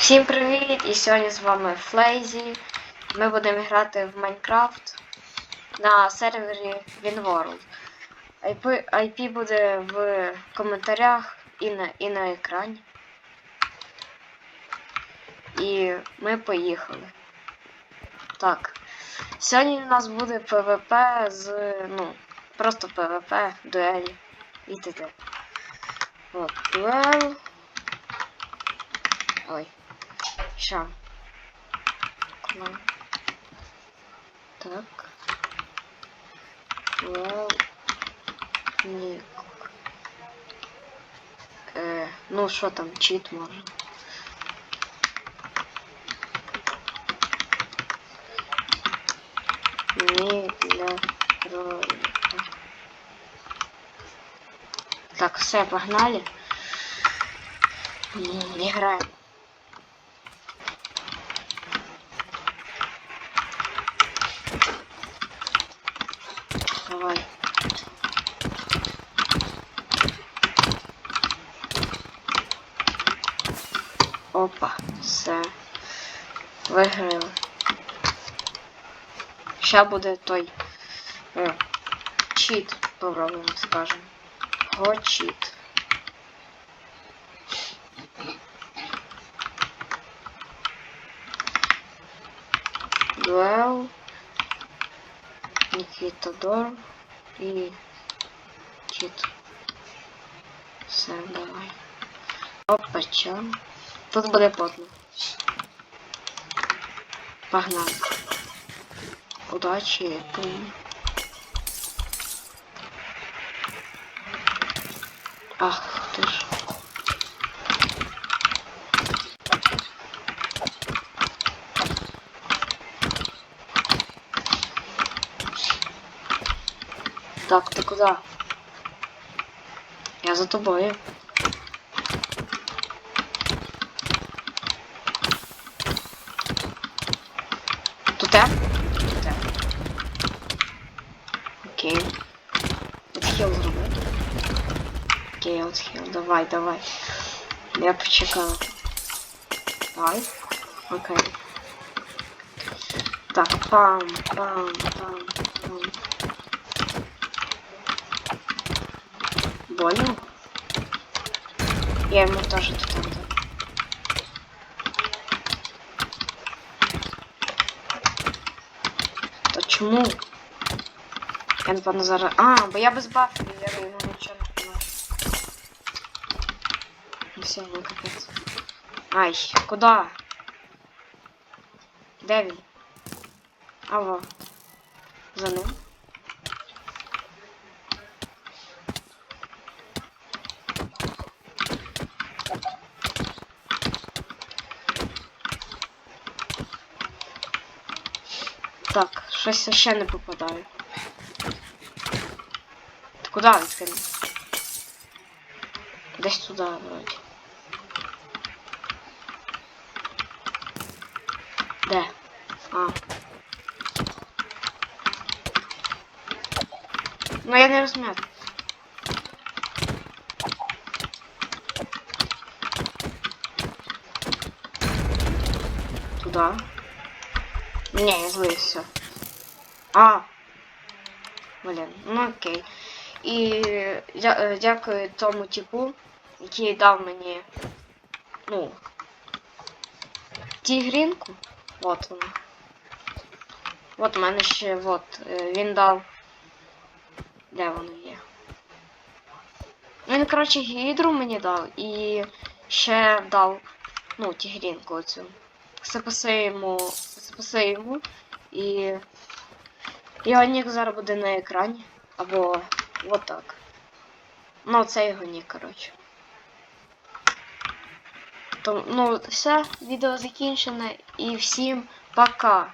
Всім привіт! І сьогодні з вами Флейзі. Ми будемо грати в Майнкрафт на сервері WinWorld. IP, IP буде в коментарях і на, і на екрані. І ми поїхали. Так. Сьогодні у нас буде PvP з. ну, просто PvP, дуелі і т.д. От, дуел. Ой. Ща. Ну. Так. Плавник. Э, ну, что там, чит можно? Не для ролика. Так, все, погнали. Играем. Давай. Опа, все. Виграли. Ща буде той е, чіт, попробуємо, скажемо. Го чіт. Дуел. Никитодор і Кіт. Все, давай. Опача. Тут буде плотно. Погнали. Удачі. Пум. Ах ти ж. Так, ти куди? Я за тобою. Тут я? Тут я. Окей. Отхил зробити. Окей, отхил. Давай, давай. Я почекаю. Давай. Окей. Так, пам, пам, пам, пам. Больно? Я ему тоже тут. То чому? Я напевно зараз. А, бо я без бафів, я йому нічого не понимаю. Ну все, ну капець. Ай, куда? Де він? За ним. Так, щось я ще не попадаю. Ти куди відкинув? Десь туди, вроді. Де? А. Ну я не розумію. Туда. Не, я злий, все. А. Блін, ну окей. І дя е, дякую тому типу, який дав мені. Ну. Тігрінку. От вона. От у мене ще от. е, Він дав. Де воно є? Він, коротше, гідру мені дав і ще дав. Ну, тігрінку оцю. Записи Записи. І. Його нік зараз буде на екрані. Або отак. Ну, це його нік, коротше. Тому, ну, все, відео закінчене і всім пока.